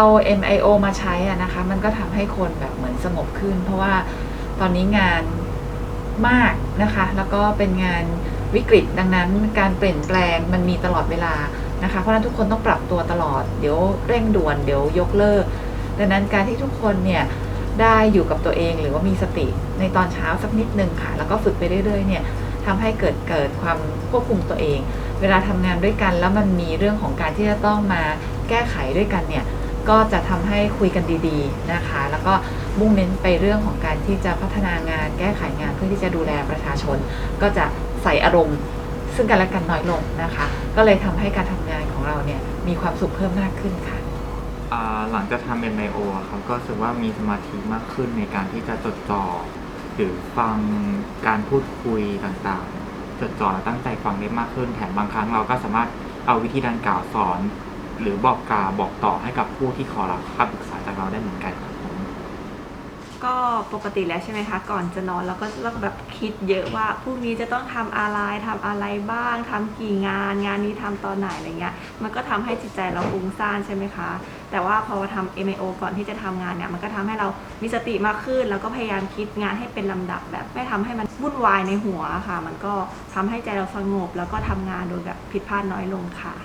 เอา MIO มาใช้อะนะคะ มันก็ทำให้คนแบบเหมือนสงบขึ้น เพราะว่าตอนนี้งานมากนะคะ แล้วก็เป็นงานวิกฤตดังนั้นการเปลี่ยนแปลงมันมีตลอดเวลานะคะ เพราะฉะนั้นทุกคนต้องปรับตัวตลอด เดี๋ยวเร่งด่วน เดี๋ยวยกเลิก ดังนั้นการที่ทุกคนเนี่ยได้อยู่กับตัวเองหรือว่ามีสติในตอนเช้าสักนิดนึงค่ะ แล้วก็ฝึกไปเรื่อยๆเนี่ยทำให้เกิดเกิดความควบคุมตัวเอง เวลาทำงานด้วยกันแล้วมันมีเรื่องของการที่จะต้องมาแก้ไขด้วยกันเนี่ย ก็จะทำให้คุยกันดีๆนะคะ แล้วก็มุ่งเน้นไปเรื่องของการที่จะพัฒนางานแก้ไขงานเพื่อที่จะดูแลประชาชน ก็จะใส่อารมณ์ซึ่งกันและกันน้อยลงนะคะ ก็เลยทำให้การทำงานของเราเนี่ยมีความสุขเพิ่มมากขึ้นค่ะหลังจากทำ MIO อะครับก็รู้สึกว่ามีสมาธิมากขึ้นในการที่จะจดจ่อหรือฟังการพูดคุยต่างๆ จดจ่อและตั้งใจฟังได้มากขึ้นแถมบางครั้งเราก็สามารถเอาวิธีดังกล่าวสอน หรือบอกกล่าวบอกต่อให้กับผู้ที่ขอรับคำปรึกษาจากเราได้เหมือนกันครับผมก็ปกติแล้วใช่ไหมคะ ก่อนจะนอนเราก็ต้องแบบคิดเยอะว่าพรุ่งนี้จะต้องทำอะไรทำอะไรบ้างทำกี่งาน งานนี้ทำตอนไหนอะไรเงี้ย มันก็ทำให้จิตใจเราฟุ้งซ่านใช่ไหมคะ แต่ว่าพอทำ MIO ก่อนที่จะทำงานเนี่ยมันก็ทำให้เรามีสติมากขึ้น แล้วก็พยายามคิดงานให้เป็นลำดับแบบไม่ทำให้มันวุ่นวายในหัวค่ะ มันก็ทำให้ใจเราสงบแล้วก็ทำงานโดยแบบผิดพลาดน้อยลงค่ะ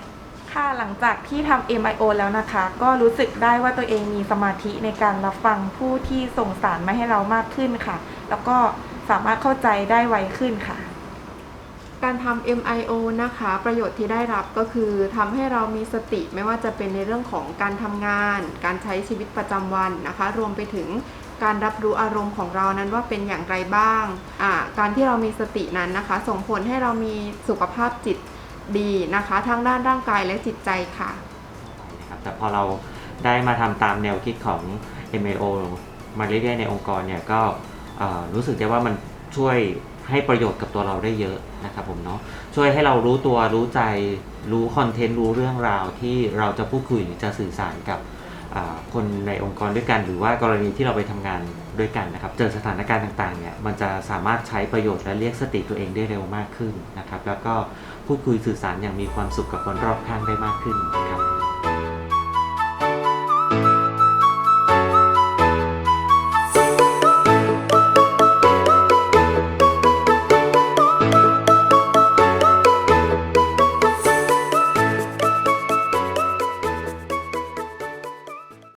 ค่ะหลังจากที่ทำ MIO แล้วนะคะ ก็รู้สึกได้ว่าตัวเองมีสมาธิในการรับฟังผู้ที่ส่งสารมาให้เรามากขึ้นค่ะ แล้วก็สามารถเข้าใจได้ไวขึ้นค่ะ การทำ MIO นะคะ ประโยชน์ที่ได้รับก็คือทำให้เรามีสติไม่ว่าจะเป็นในเรื่องของการทำงาน การใช้ชีวิตประจำวันนะคะ รวมไปถึงการรับรู้อารมณ์ของเรานั้นว่าเป็นอย่างไรบ้าง การที่เรามีสตินั้นนะคะ ส่งผลให้เรามีสุขภาพจิต ดีนะคะทั้งด้านร่างกายและจิตใจค่ะ ครับแต่พอเราได้มาทำตามแนวคิดของ MAO มาเรื่อยๆในองค์กรเนี่ยก็เอ่อรู้สึกได้ว่ามันช่วยให้ประโยชน์กับตัวเราได้เยอะนะครับผมเนาะช่วยให้เรารู้ตัวรู้ใจรู้คอนเทนต์รู้เรื่องราวที่เราจะพูดคุยหรือจะสื่อสารกับ คนในองค์กรด้วยกัน หรือว่ากรณีที่เราไปทำงานด้วยกันนะครับ เจอสถานการณ์ต่างๆเนี่ยมันจะสามารถใช้ประโยชน์และเรียกสติตัวเองได้เร็วมากขึ้นนะครับ แล้วก็พูดคุยสื่อสารอย่างมีความสุขกับคนรอบข้างได้มากขึ้นนะครับ